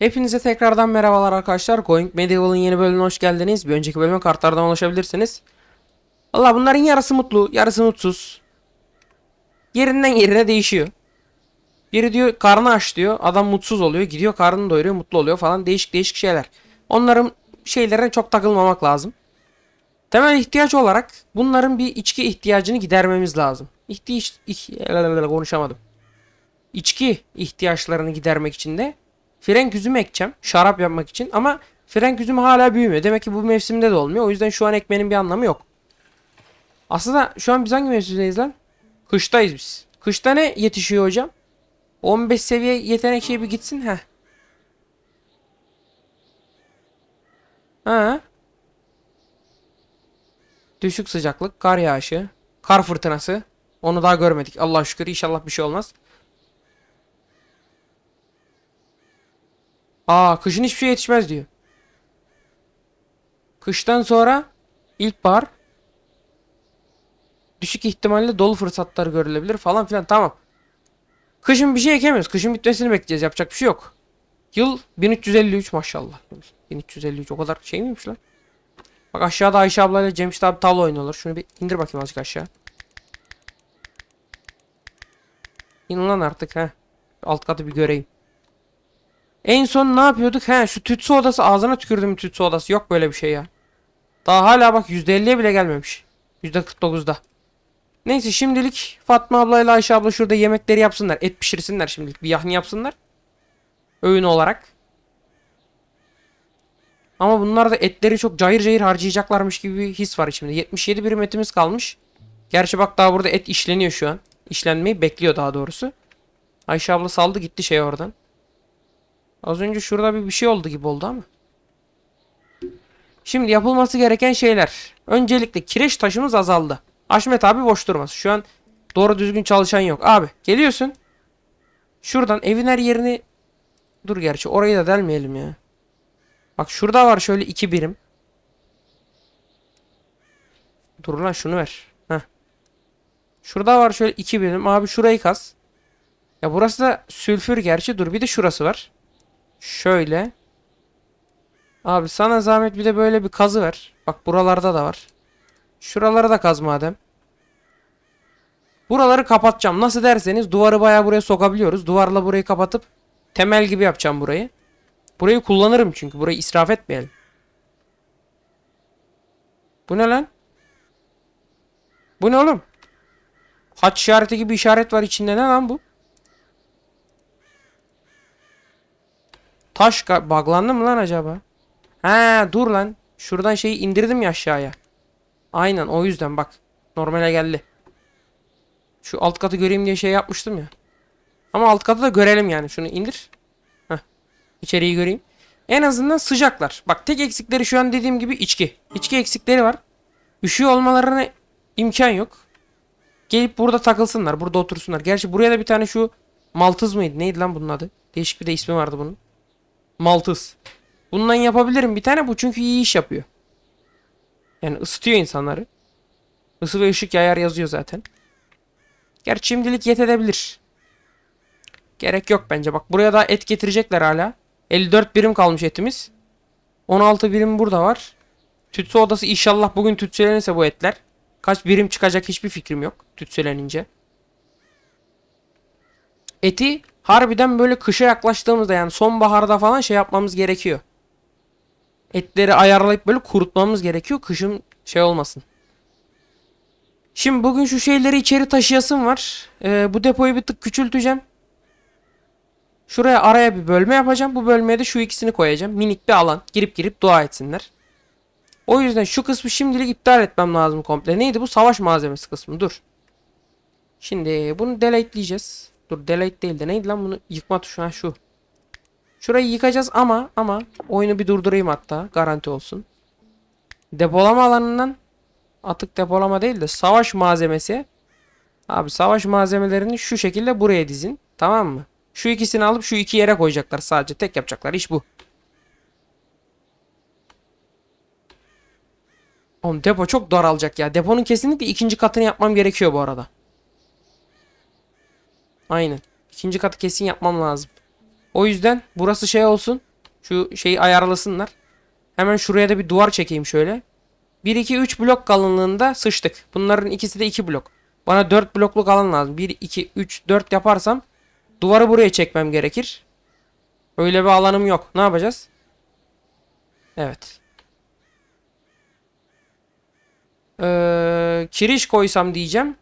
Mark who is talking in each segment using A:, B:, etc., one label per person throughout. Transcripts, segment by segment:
A: Hepinize tekrardan merhabalar arkadaşlar. Going Medieval'ın yeni bölümüne hoş geldiniz. Bir önceki bölüme kartlardan ulaşabilirsiniz. Allah bunların yarısı mutlu, yarısı mutsuz. Yerinden yerine değişiyor. Biri diyor karnı aç diyor. Adam mutsuz oluyor. Gidiyor karnını doyuruyor, mutlu oluyor falan. Değişik değişik şeyler. Onların şeylerine çok takılmamak lazım. Temel ihtiyaç olarak bunların bir içki ihtiyacını gidermemiz lazım. İhtiyaç... ih- konuşamadım. İçki ihtiyaçlarını gidermek için de frenk üzümü ekeceğim. Şarap yapmak için ama frenk üzümü hala büyümüyor. Demek ki bu mevsimde de olmuyor. O yüzden şu an ekmenin bir anlamı yok. Aslında şu an biz hangi mevsimdeyiz lan? Kıştayız biz. Kışta ne yetişiyor hocam? 15 seviye yetenek şeyi bir gitsin. Heh. Ha. Düşük sıcaklık, kar yağışı, kar fırtınası. Onu daha görmedik. Allah şükür inşallah bir şey olmaz. Aa kışın hiçbir şey yetişmez diyor. Kıştan sonra ilkbahar düşük ihtimalle dolu fırsatlar görülebilir falan filan tamam. Kışın bir şey ekemiyoruz. Kışın bitmesini bekleyeceğiz. Yapacak bir şey yok. Yıl 1353 maşallah. 1353 o kadar şey miymiş lan? Bak aşağıda Ayşe ablayla Cemşit abi tavla oynuyorlar. Şunu bir indir bakayım azıcık aşağı. İn lan artık ha. Alt katı bir göreyim. En son ne yapıyorduk? He şu tütsü odası ağzına tükürdüm tütsü odası. Yok böyle bir şey ya. Daha hala bak %50'ye bile gelmemiş. %49'da. Neyse şimdilik Fatma ablayla Ayşe abla şurada yemekleri yapsınlar. Et pişirsinler şimdilik. Bir yahni yapsınlar. Öğün olarak. Ama bunlar da etleri çok cayır cayır harcayacaklarmış gibi bir his var içimde. 77 birim etimiz kalmış. Gerçi bak daha burada et işleniyor şu an. İşlenmeyi bekliyor daha doğrusu. Ayşe abla saldı gitti şey oradan. Az önce şurada bir bir şey oldu gibi oldu ama. Şimdi yapılması gereken şeyler. Öncelikle kireç taşımız azaldı. Ahmet abi boş durmaz. Şu an doğru düzgün çalışan yok. Abi geliyorsun. Şuradan evin her yerini dur gerçi orayı da delmeyelim ya. Bak şurada var şöyle iki birim. Dur lan şunu ver. Heh. Şurada var şöyle iki birim. Abi şurayı kaz. Ya burası da sülfür gerçi. Dur bir de şurası var. Şöyle. Abi sana zahmet bir de böyle bir kazı ver. Bak buralarda da var. Şuraları da kaz madem. Buraları kapatacağım. Nasıl derseniz duvarı bayağı buraya sokabiliyoruz. Duvarla burayı kapatıp temel gibi yapacağım burayı. Burayı kullanırım çünkü. Burayı israf etmeyelim. Bu ne lan? Bu ne oğlum? Haç işareti gibi işaret var içinde ne lan bu? Taş buglandı mı lan acaba? He dur lan. Şuradan şeyi indirdim ya aşağıya. Aynen o yüzden bak. Normale geldi. Şu alt katı göreyim diye şey yapmıştım ya. Ama alt katı da görelim yani. Şunu indir. Heh. İçeriği göreyim. En azından sıcaklar. Bak tek eksikleri şu an dediğim gibi içki. İçki eksikleri var. Üşüyor olmalarına imkan yok. Gelip burada takılsınlar. Burada otursunlar. Gerçi buraya da bir tane şu Maltız mıydı? Neydi lan bunun adı? Değişik bir de ismi vardı bunun. Maltız. Bundan yapabilirim bir tane bu çünkü iyi iş yapıyor. Yani ısıtıyor insanları. Isı ve ışık yayar yazıyor zaten. Gerçi şimdilik yetebilir. Gerek yok bence. Bak buraya da et getirecekler hala. 54 birim kalmış etimiz. 16 birim burada var. Tütsü odası inşallah bugün tütsülenirse bu etler. Kaç birim çıkacak hiçbir fikrim yok. Tütsülenince. Eti harbiden böyle kışa yaklaştığımızda yani sonbaharda falan şey yapmamız gerekiyor. Etleri ayarlayıp böyle kurutmamız gerekiyor. Kışın şey olmasın. Şimdi bugün şu şeyleri içeri taşıyasım var. Ee, bu depoyu bir tık küçülteceğim. Şuraya araya bir bölme yapacağım. Bu bölmeye de şu ikisini koyacağım. Minik bir alan. Girip girip dua etsinler. O yüzden şu kısmı şimdilik iptal etmem lazım komple. Neydi bu? Savaş malzemesi kısmı. Dur. Şimdi bunu delete'leyeceğiz. Dur delete değil de neydi lan bunu yıkma tuşu ha şu. Şurayı yıkacağız ama ama oyunu bir durdurayım hatta garanti olsun. Depolama alanından atık depolama değil de savaş malzemesi. Abi savaş malzemelerini şu şekilde buraya dizin. Tamam mı? Şu ikisini alıp şu iki yere koyacaklar sadece. Tek yapacaklar iş bu. Oğlum depo çok daralacak ya. Deponun kesinlikle ikinci katını yapmam gerekiyor bu arada. Aynen. İkinci katı kesin yapmam lazım. O yüzden burası şey olsun. Şu şeyi ayarlasınlar. Hemen şuraya da bir duvar çekeyim şöyle. 1 2 3 blok kalınlığında sıçtık. Bunların ikisi de 2 blok. Bana 4 blokluk alan lazım. 1 2 3 4 yaparsam duvarı buraya çekmem gerekir. Öyle bir alanım yok. Ne yapacağız? Evet. Ee, kiriş koysam diyeceğim.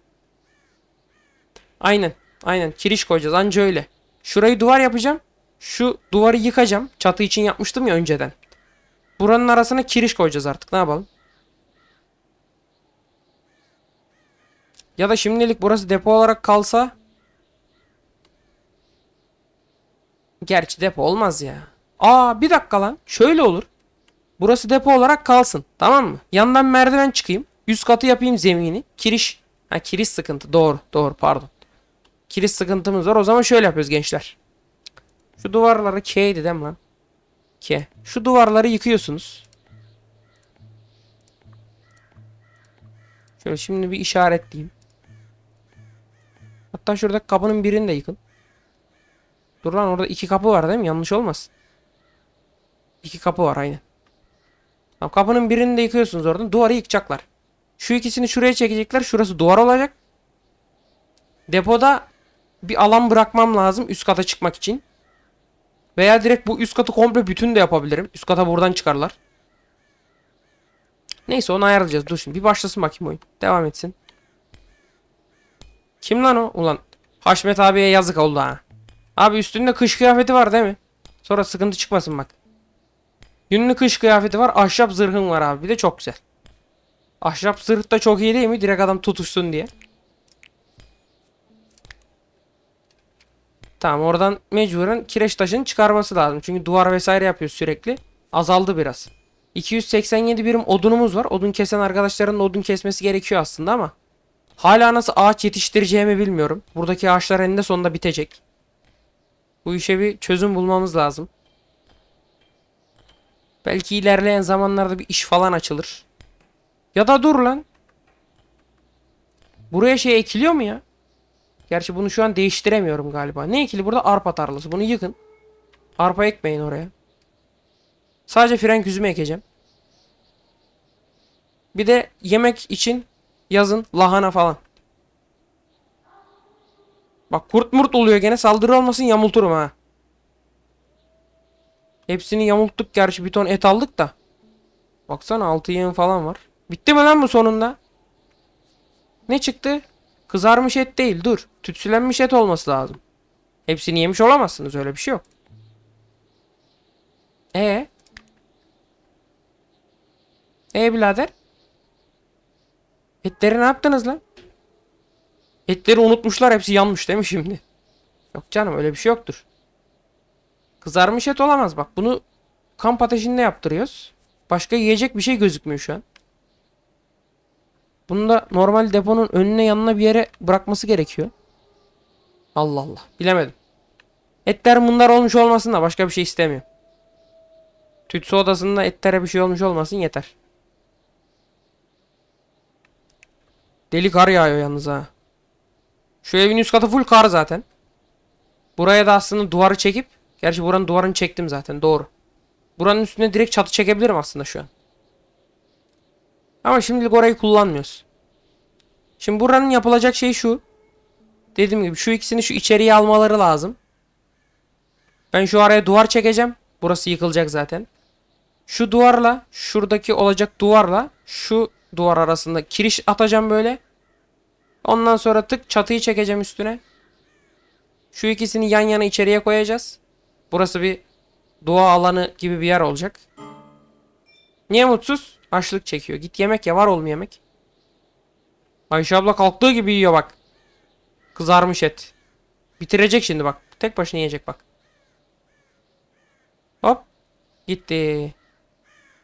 A: Aynen. Aynen. Kiriş koyacağız. Anca öyle. Şurayı duvar yapacağım. Şu duvarı yıkacağım. Çatı için yapmıştım ya önceden. Buranın arasına kiriş koyacağız artık. Ne yapalım? Ya da şimdilik burası depo olarak kalsa. Gerçi depo olmaz ya. Aa bir dakika lan. Şöyle olur. Burası depo olarak kalsın. Tamam mı? Yandan merdiven çıkayım. Üst katı yapayım zemini. Kiriş. Ha kiriş sıkıntı. Doğru. Doğru pardon. Kiriş sıkıntımız var. O zaman şöyle yapıyoruz gençler. Şu duvarları değil mi lan? K. Şu duvarları yıkıyorsunuz. Şöyle şimdi bir işaretleyeyim. Hatta şurada kapının birini de yıkın. Dur lan orada iki kapı var değil mi? Yanlış olmasın. İki kapı var aynen. Tamam, kapının birini de yıkıyorsunuz oradan. Duvarı yıkacaklar. Şu ikisini şuraya çekecekler. Şurası duvar olacak. Depoda bir alan bırakmam lazım üst kata çıkmak için. Veya direkt bu üst katı komple bütün de yapabilirim. Üst kata buradan çıkarlar. Neyse onu ayarlayacağız. Dur şimdi bir başlasın bakayım oyun. Devam etsin. Kim lan o? Ulan Haşmet abiye yazık oldu ha. Abi üstünde kış kıyafeti var değil mi? Sonra sıkıntı çıkmasın bak. Günlük kış kıyafeti var. Ahşap zırhın var abi. Bir de çok güzel. Ahşap zırh da çok iyi değil mi? Direkt adam tutuşsun diye. Tamam oradan mecburen kireç taşını çıkarması lazım. Çünkü duvar vesaire yapıyor sürekli. Azaldı biraz. 287 birim odunumuz var. Odun kesen arkadaşların odun kesmesi gerekiyor aslında ama. Hala nasıl ağaç yetiştireceğimi bilmiyorum. Buradaki ağaçlar eninde sonunda bitecek. Bu işe bir çözüm bulmamız lazım. Belki ilerleyen zamanlarda bir iş falan açılır. Ya da dur lan. Buraya şey ekiliyor mu ya? Gerçi bunu şu an değiştiremiyorum galiba. Ne ekili burada? Arpa tarlası. Bunu yıkın. Arpa ekmeyin oraya. Sadece frenk üzümü ekeceğim. Bir de yemek için yazın lahana falan. Bak kurt murt oluyor gene saldırı olmasın yamulturum ha. Hepsini yamulttuk gerçi bir ton et aldık da. Baksana 6 yığın falan var. Bitti mi lan bu sonunda? Ne çıktı? Kızarmış et değil dur. Tütsülenmiş et olması lazım. Hepsini yemiş olamazsınız öyle bir şey yok. E E birader? Etleri ne yaptınız lan? Etleri unutmuşlar hepsi yanmış değil mi şimdi? Yok canım öyle bir şey yoktur. Kızarmış et olamaz bak bunu kamp ateşinde yaptırıyoruz. Başka yiyecek bir şey gözükmüyor şu an. Bunu da normal deponun önüne yanına bir yere bırakması gerekiyor. Allah Allah. Bilemedim. Etler bunlar olmuş olmasın da başka bir şey istemiyor. Tütsü odasında etlere bir şey olmuş olmasın yeter. Deli kar yağıyor yalnız ha. Şu evin üst katı full kar zaten. Buraya da aslında duvarı çekip Gerçi buranın duvarını çektim zaten doğru. Buranın üstüne direkt çatı çekebilirim aslında şu an. Ama şimdilik orayı kullanmıyoruz. Şimdi buranın yapılacak şey şu. Dediğim gibi şu ikisini şu içeriye almaları lazım. Ben şu araya duvar çekeceğim. Burası yıkılacak zaten. Şu duvarla şuradaki olacak duvarla şu duvar arasında kiriş atacağım böyle. Ondan sonra tık çatıyı çekeceğim üstüne. Şu ikisini yan yana içeriye koyacağız. Burası bir doğa alanı gibi bir yer olacak. Niye mutsuz? Açlık çekiyor. Git yemek ya var oğlum yemek. Ayşe abla kalktığı gibi yiyor bak. Kızarmış et. Bitirecek şimdi bak. Tek başına yiyecek bak. Hop. Gitti.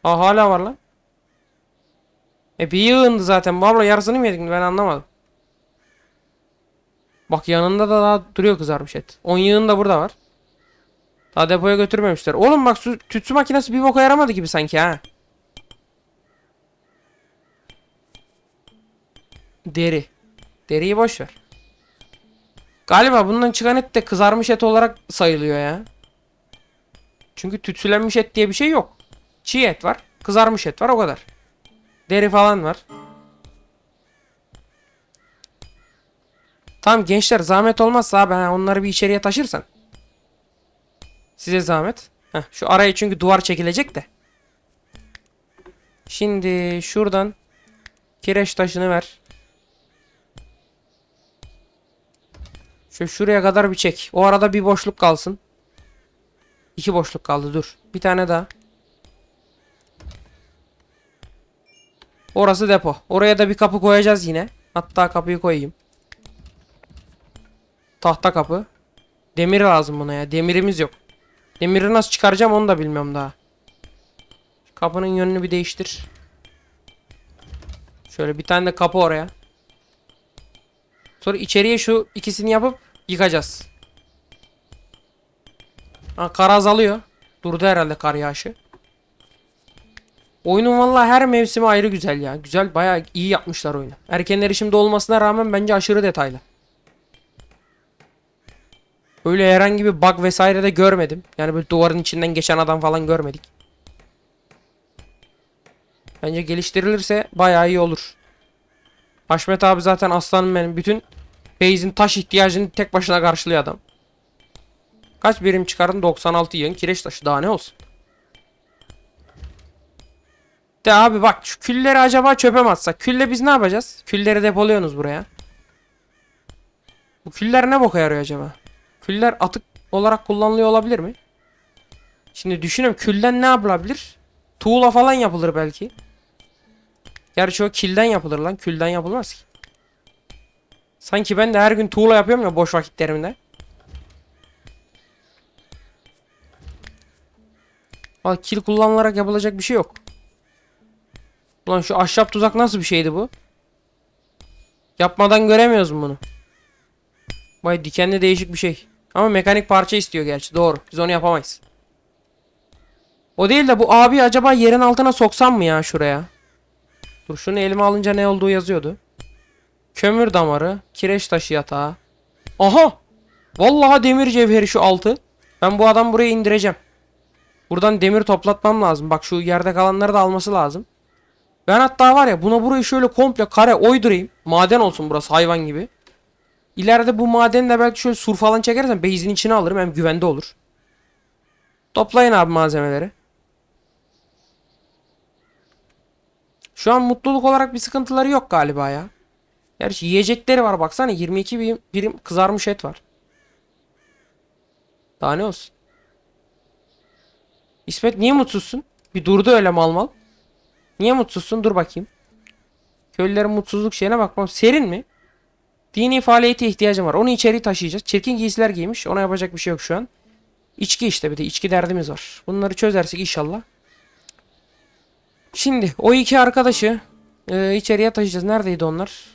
A: Aa hala var lan. E bir yığındı zaten. Bu abla yarısını mı yedik ben anlamadım. Bak yanında da daha duruyor kızarmış et. 10 yığın da burada var. Daha depoya götürmemişler. Oğlum bak su tütsü makinesi bir boka yaramadı gibi sanki ha. Deri. Deriyi boş ver. Galiba bundan çıkan et de kızarmış et olarak sayılıyor ya. Çünkü tütsülenmiş et diye bir şey yok. Çiğ et var. Kızarmış et var o kadar. Deri falan var. Tamam gençler zahmet olmazsa abi onları bir içeriye taşırsan. Size zahmet. Heh, şu araya çünkü duvar çekilecek de. Şimdi şuradan kireç taşını ver. Şu şuraya kadar bir çek. O arada bir boşluk kalsın. İki boşluk kaldı dur. Bir tane daha. Orası depo. Oraya da bir kapı koyacağız yine. Hatta kapıyı koyayım. Tahta kapı. Demir lazım buna ya. Demirimiz yok. Demiri nasıl çıkaracağım onu da bilmiyorum daha. Kapının yönünü bir değiştir. Şöyle bir tane de kapı oraya. Sonra içeriye şu ikisini yapıp yıkacağız. Ha, kar azalıyor. Durdu herhalde kar yağışı. Oyunun vallahi her mevsimi ayrı güzel ya. Güzel bayağı iyi yapmışlar oyunu. Erken erişimde olmasına rağmen bence aşırı detaylı. Öyle herhangi bir bug vesaire de görmedim. Yani böyle duvarın içinden geçen adam falan görmedik. Bence geliştirilirse bayağı iyi olur. Haşmet abi zaten aslanım benim. Bütün base'in taş ihtiyacını tek başına karşılıyor adam. Kaç birim çıkardın? 96 yığın kireç taşı. Daha ne olsun? De abi bak şu külleri acaba çöpe mi atsak? Külle biz ne yapacağız? Külleri depoluyorsunuz buraya. Bu küller ne boka yarıyor acaba? Küller atık olarak kullanılıyor olabilir mi? Şimdi düşünüyorum külden ne yapılabilir? Tuğla falan yapılır belki. Gerçi o kilden yapılır lan. Külden yapılmaz ki. Sanki ben de her gün tuğla yapıyorum ya boş vakitlerimde. Bak kil kullanılarak yapılacak bir şey yok. Ulan şu ahşap tuzak nasıl bir şeydi bu? Yapmadan göremiyoruz bunu? Vay dikenli değişik bir şey. Ama mekanik parça istiyor gerçi. Doğru. Biz onu yapamayız. O değil de bu abi acaba yerin altına soksam mı ya şuraya? Dur şunu elime alınca ne olduğu yazıyordu. Kömür damarı, kireç taşı yatağı. Aha! Vallahi demir cevheri şu altı. Ben bu adam buraya indireceğim. Buradan demir toplatmam lazım. Bak şu yerde kalanları da alması lazım. Ben hatta var ya buna burayı şöyle komple kare oydurayım. Maden olsun burası hayvan gibi. İleride bu madeni de belki şöyle sur falan çekersem base'in içine alırım hem güvende olur. Toplayın abi malzemeleri. Şu an mutluluk olarak bir sıkıntıları yok galiba ya. Gerçi yiyecekleri var baksana 22 birim, birim kızarmış et var. Daha ne olsun? İsmet niye mutsuzsun? Bir durdu öyle mal mal. Niye mutsuzsun? Dur bakayım. Köylülerin mutsuzluk şeyine bakmam. Serin mi? Dini faaliyete ihtiyacım var. Onu içeri taşıyacağız. Çirkin giysiler giymiş. Ona yapacak bir şey yok şu an. İçki işte bir de içki derdimiz var. Bunları çözersek inşallah. Şimdi o iki arkadaşı e, içeriye taşıyacağız. Neredeydi onlar?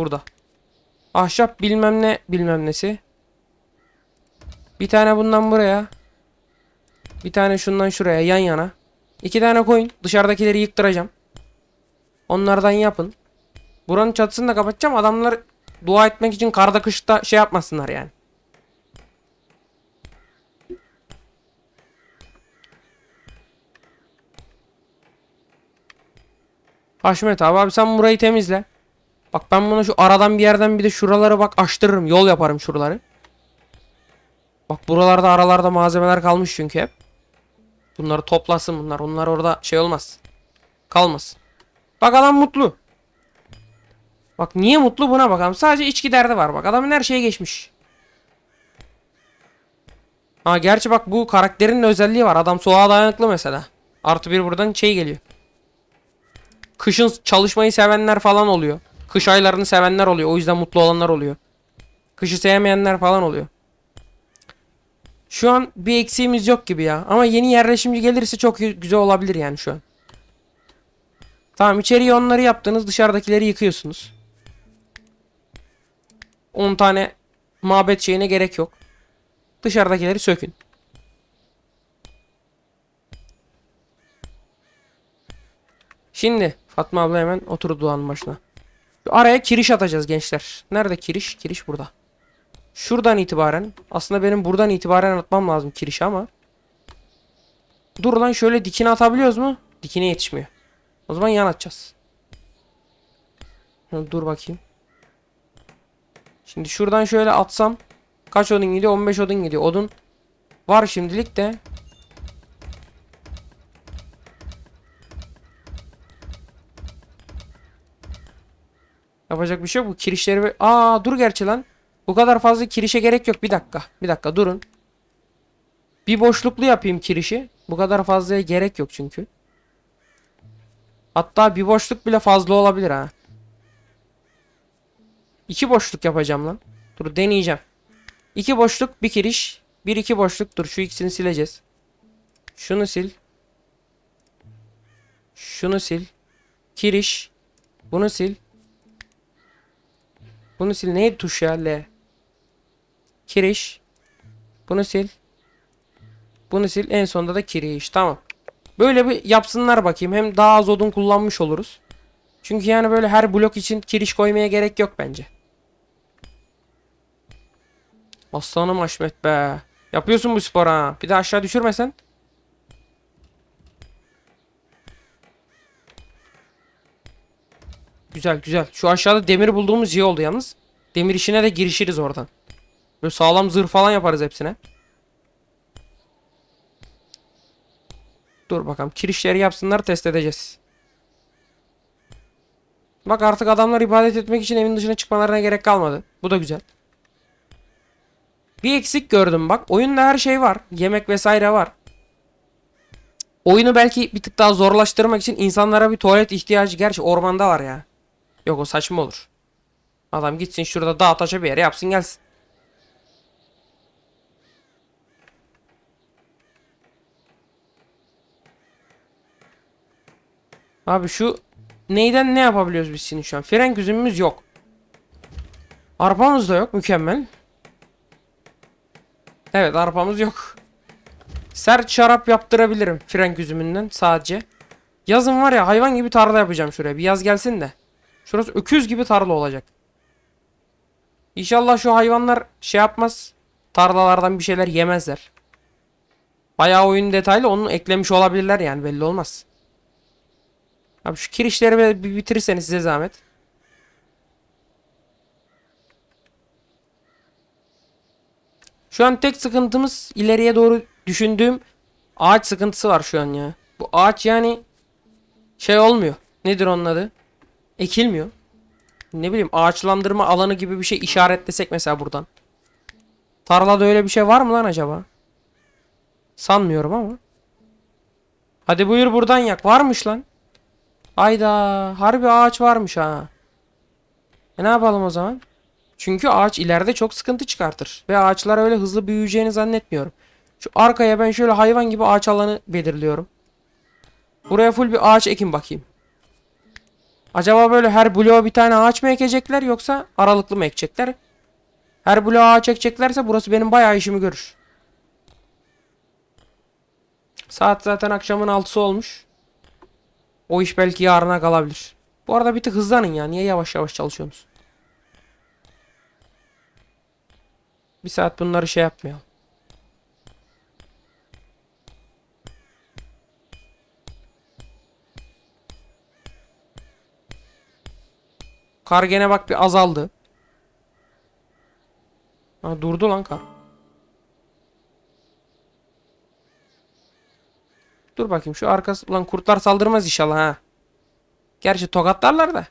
A: Burada. Ahşap bilmem ne bilmem nesi. Bir tane bundan buraya. Bir tane şundan şuraya yan yana. İki tane koyun. Dışarıdakileri yıktıracağım. Onlardan yapın. Buranın çatısını da kapatacağım. Adamlar dua etmek için karda kışta şey yapmasınlar yani. Haşmet abi, abi sen burayı temizle. Bak ben bunu şu aradan bir yerden bir de şuraları bak açtırırım. Yol yaparım şuraları. Bak buralarda aralarda malzemeler kalmış çünkü hep. Bunları toplasın bunlar. Onlar orada şey olmaz. Kalmasın. Bak adam mutlu. Bak niye mutlu buna bakalım. Sadece içki derdi var bak. Adamın her şeye geçmiş. Ha gerçi bak bu karakterin özelliği var. Adam soğuğa dayanıklı mesela. Artı bir buradan şey geliyor. Kışın çalışmayı sevenler falan oluyor. Kış aylarını sevenler oluyor. O yüzden mutlu olanlar oluyor. Kışı sevmeyenler falan oluyor. Şu an bir eksiğimiz yok gibi ya. Ama yeni yerleşimci gelirse çok güzel olabilir yani şu an. Tamam içeriye onları yaptınız. Dışarıdakileri yıkıyorsunuz. 10 tane mabet şeyine gerek yok. Dışarıdakileri sökün. Şimdi Fatma abla hemen oturdu duanın başına. Araya kiriş atacağız gençler. Nerede kiriş? Kiriş burada. Şuradan itibaren aslında benim buradan itibaren atmam lazım kirişi ama Dur lan şöyle dikine atabiliyoruz mu? Dikine yetişmiyor. O zaman yan atacağız. Dur bakayım. Şimdi şuradan şöyle atsam kaç odun gidiyor? 15 odun gidiyor. Odun var şimdilik de. Yapacak bir şey yok. Bu kirişleri... Aa dur gerçi lan. Bu kadar fazla kirişe gerek yok. Bir dakika. Bir dakika durun. Bir boşluklu yapayım kirişi. Bu kadar fazlaya gerek yok çünkü. Hatta bir boşluk bile fazla olabilir ha. İki boşluk yapacağım lan. Dur deneyeceğim. İki boşluk bir kiriş. Bir iki boşluk. Dur şu ikisini sileceğiz. Şunu sil. Şunu sil. Kiriş. Bunu sil. Bunu sil. Neydi tuş ya? L. Kiriş. Bunu sil. Bunu sil. En sonunda da kiriş. Tamam. Böyle bir yapsınlar bakayım. Hem daha az odun kullanmış oluruz. Çünkü yani böyle her blok için kiriş koymaya gerek yok bence. Aslanım Haşmet be. Yapıyorsun bu spor ha. Bir de aşağı düşürmesen. Güzel güzel. Şu aşağıda demir bulduğumuz iyi oldu yalnız. Demir işine de girişiriz oradan. Böyle sağlam zırh falan yaparız hepsine. Dur bakalım. Kirişleri yapsınlar test edeceğiz. Bak artık adamlar ibadet etmek için evin dışına çıkmalarına gerek kalmadı. Bu da güzel. Bir eksik gördüm bak. Oyunda her şey var. Yemek vesaire var. Oyunu belki bir tık daha zorlaştırmak için insanlara bir tuvalet ihtiyacı. Gerçi ormanda var ya. Yok o saçma olur. Adam gitsin şurada dağ taşa bir yere yapsın gelsin. Abi şu neyden ne yapabiliyoruz biz şimdi şu an? Frenk üzümümüz yok. Arpamız da yok. Mükemmel. Evet arpamız yok. Sert şarap yaptırabilirim frenk üzümünden sadece. Yazın var ya hayvan gibi tarla yapacağım şuraya. Bir yaz gelsin de. Şurası öküz gibi tarla olacak. İnşallah şu hayvanlar şey yapmaz. Tarlalardan bir şeyler yemezler. Bayağı oyun detaylı onu eklemiş olabilirler yani belli olmaz. Abi şu kirişleri bir bitirirseniz size zahmet. Şu an tek sıkıntımız ileriye doğru düşündüğüm ağaç sıkıntısı var şu an ya. Bu ağaç yani şey olmuyor. Nedir onun adı? Ekilmiyor. Ne bileyim ağaçlandırma alanı gibi bir şey işaretlesek mesela buradan. Tarlada öyle bir şey var mı lan acaba? Sanmıyorum ama. Hadi buyur buradan yak. Varmış lan. Ayda harbi ağaç varmış ha. E ne yapalım o zaman? Çünkü ağaç ileride çok sıkıntı çıkartır. Ve ağaçlar öyle hızlı büyüyeceğini zannetmiyorum. Şu arkaya ben şöyle hayvan gibi ağaç alanı belirliyorum. Buraya full bir ağaç ekin bakayım. Acaba böyle her bloğa bir tane ağaç mı ekecekler yoksa aralıklı mı ekecekler? Her bloğa ağaç ekeceklerse burası benim bayağı işimi görür. Saat zaten akşamın 6'sı olmuş. O iş belki yarına kalabilir. Bu arada bir tık hızlanın ya. Niye yavaş yavaş çalışıyorsunuz? Bir saat bunları şey yapmayalım. Kar gene bak bir azaldı. Ha durdu lan kar. Dur bakayım şu arkası lan kurtlar saldırmaz inşallah ha. Gerçi tokatlarlar da.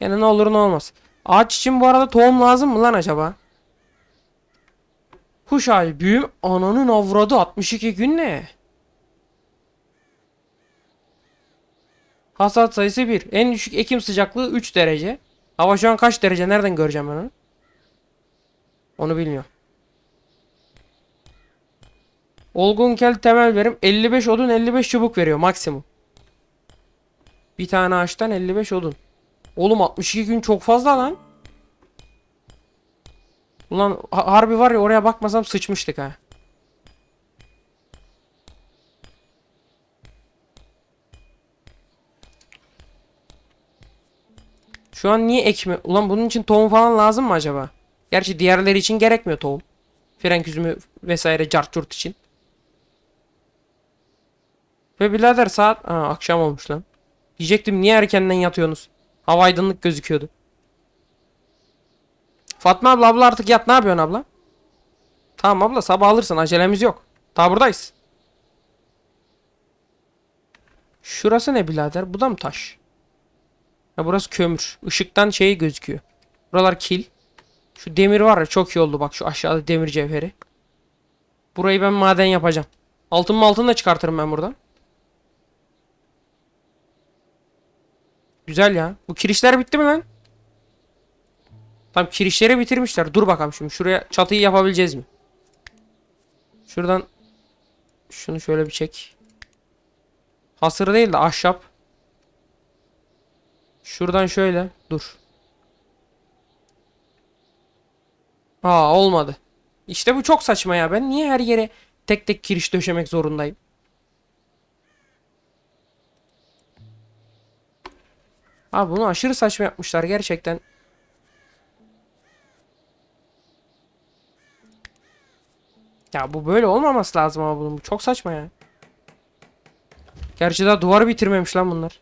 A: Gene ne olur ne olmaz. Ağaç için bu arada tohum lazım mı lan acaba? Kuş ağacı büyüm ananın avradı 62 gün ne? Hasat sayısı 1. En düşük ekim sıcaklığı 3 derece. Hava şu an kaç derece? Nereden göreceğim ben onu? Onu bilmiyorum. Olgun kel temel verim 55 odun 55 çubuk veriyor maksimum. Bir tane ağaçtan 55 odun. Oğlum 62 gün çok fazla lan. Ulan ha- harbi var ya oraya bakmasam sıçmıştık ha. Şu an niye ekme? Ulan bunun için tohum falan lazım mı acaba? Gerçi diğerleri için gerekmiyor tohum. Frenk üzümü vesaire cart curt için. Ve birader saat Aa, akşam olmuş lan. Diyecektim niye erkenden yatıyorsunuz? Hava aydınlık gözüküyordu. Fatma abla abla artık yat ne yapıyorsun abla? Tamam abla sabah alırsın acelemiz yok. Daha buradayız. Şurası ne birader? Bu da mı taş? Ya burası kömür. Işıktan şey gözüküyor. Buralar kil. Şu demir var ya çok iyi oldu bak şu aşağıda demir cevheri. Burayı ben maden yapacağım. Altın mı altın da çıkartırım ben buradan. Güzel ya. Bu kirişler bitti mi lan? Tamam kirişleri bitirmişler. Dur bakalım şimdi. Şuraya çatıyı yapabileceğiz mi? Şuradan şunu şöyle bir çek. Hasır değil de ahşap. Şuradan şöyle. Dur. Aa olmadı. İşte bu çok saçma ya. Ben niye her yere tek tek kiriş döşemek zorundayım? Abi bunu aşırı saçma yapmışlar gerçekten. Ya bu böyle olmaması lazım ama bunun. Bu çok saçma ya. Gerçi daha duvarı bitirmemiş lan bunlar.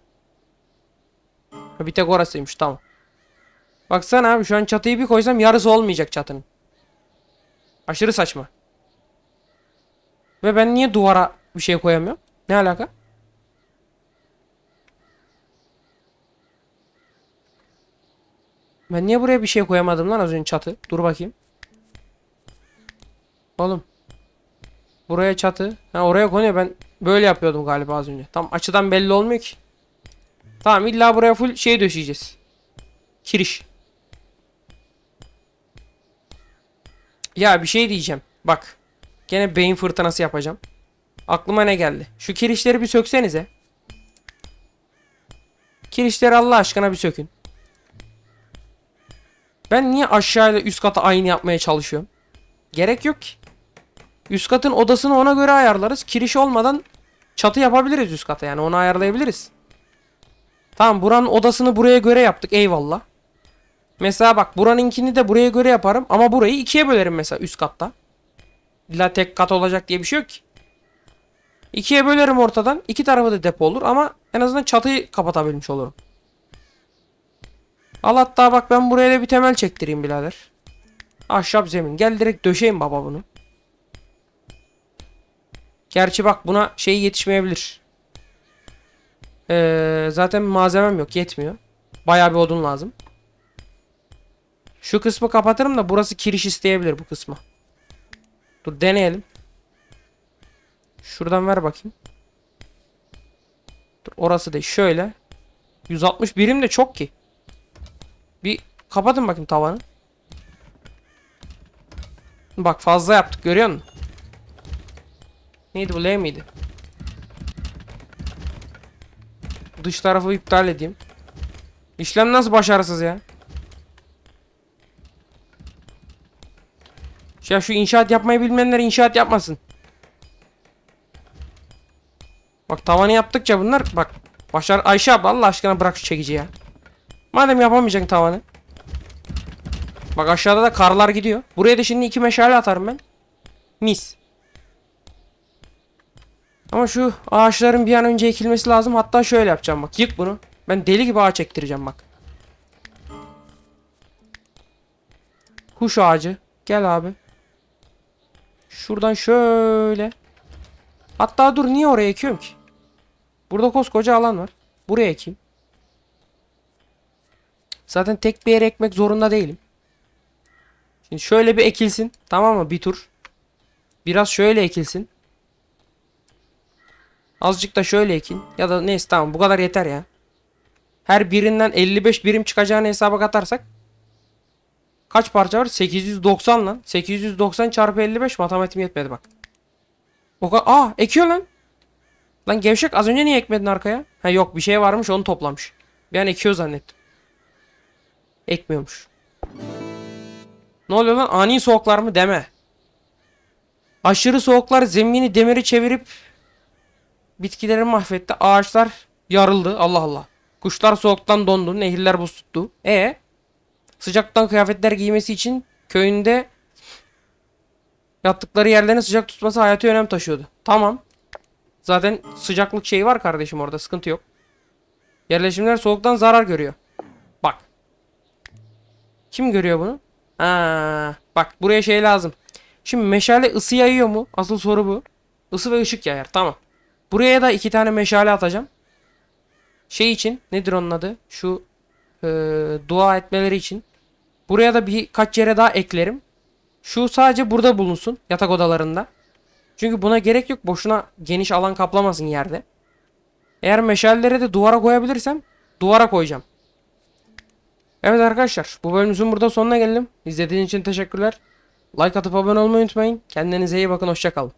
A: Ha, bir tek orasıymış tamam. Baksana abi şu an çatıyı bir koysam yarısı olmayacak çatının. Aşırı saçma. Ve ben niye duvara bir şey koyamıyorum? Ne alaka? Ben niye buraya bir şey koyamadım lan az önce çatı? Dur bakayım. Oğlum. Buraya çatı. Ha oraya konuyor ben böyle yapıyordum galiba az önce. Tam açıdan belli olmuyor ki. Tamam illa buraya full şey döşeyeceğiz. Kiriş. Ya bir şey diyeceğim. Bak. Gene beyin fırtınası yapacağım. Aklıma ne geldi? Şu kirişleri bir söksenize. Kirişleri Allah aşkına bir sökün. Ben niye aşağıyla üst kata aynı yapmaya çalışıyorum? Gerek yok ki. Üst katın odasını ona göre ayarlarız. Kiriş olmadan çatı yapabiliriz üst kata yani onu ayarlayabiliriz. Tamam buranın odasını buraya göre yaptık eyvallah. Mesela bak buranınkini de buraya göre yaparım ama burayı ikiye bölerim mesela üst katta. İlla tek kat olacak diye bir şey yok ki. İkiye bölerim ortadan. iki tarafı da depo olur ama en azından çatıyı kapatabilmiş olurum. Al hatta bak ben buraya da bir temel çektireyim birader. Ahşap zemin. Gel direkt döşeyim baba bunu. Gerçi bak buna şey yetişmeyebilir. Ee, zaten malzemem yok yetmiyor. Bayağı bir odun lazım. Şu kısmı kapatırım da burası kiriş isteyebilir bu kısmı. Dur deneyelim. Şuradan ver bakayım. Dur orası değil şöyle. 160 birim de çok ki. Bir kapatın bakayım tavanı. Bak fazla yaptık görüyor musun? Neydi bu L miydi? Dış tarafı iptal edeyim. İşlem nasıl başarısız ya? Ya şu inşaat yapmayı bilmeyenler inşaat yapmasın. Bak tavanı yaptıkça bunlar bak. Başar Ayşe abla Allah aşkına bırak şu çekici ya. Madem yapamayacaksın tavanı. Bak aşağıda da karlar gidiyor. Buraya da şimdi iki meşale atarım ben. Mis. Ama şu ağaçların bir an önce ekilmesi lazım. Hatta şöyle yapacağım bak. Yık bunu. Ben deli gibi ağaç ektireceğim bak. Kuş ağacı. Gel abi. Şuradan şöyle. Hatta dur niye oraya ekiyorum ki? Burada koskoca alan var. Buraya ekeyim. Zaten tek bir yere ekmek zorunda değilim. Şimdi şöyle bir ekilsin. Tamam mı? Bir tur. Biraz şöyle ekilsin. Azıcık da şöyle ekin. Ya da neyse tamam bu kadar yeter ya. Her birinden 55 birim çıkacağını hesaba katarsak. Kaç parça var? 890 lan. 890 çarpı 55 matematiğim yetmedi bak. O kadar. Aa ekiyor lan. Lan gevşek az önce niye ekmedin arkaya? Ha yok bir şey varmış onu toplamış. Bir an ekiyor zannettim. Ekmiyormuş. Ne oluyor lan? Ani soğuklar mı? Deme. Aşırı soğuklar zemini demiri çevirip bitkileri mahvetti. Ağaçlar yarıldı. Allah Allah. Kuşlar soğuktan dondu. Nehirler buz tuttu. E sıcaktan kıyafetler giymesi için köyünde yattıkları yerlerini sıcak tutması hayati önem taşıyordu. Tamam. Zaten sıcaklık şeyi var kardeşim orada sıkıntı yok. Yerleşimler soğuktan zarar görüyor. Bak. Kim görüyor bunu? Aa, bak buraya şey lazım. Şimdi meşale ısı yayıyor mu? Asıl soru bu. Isı ve ışık yayar. Tamam. Buraya da iki tane meşale atacağım. Şey için nedir onun adı? Şu eee, dua etmeleri için. Buraya da birkaç yere daha eklerim. Şu sadece burada bulunsun. Yatak odalarında. Çünkü buna gerek yok. Boşuna geniş alan kaplamasın yerde. Eğer meşaleleri de duvara koyabilirsem duvara koyacağım. Evet arkadaşlar bu bölümümüzün burada sonuna geldim. İzlediğiniz için teşekkürler. Like atıp abone olmayı unutmayın. Kendinize iyi bakın. Hoşçakalın.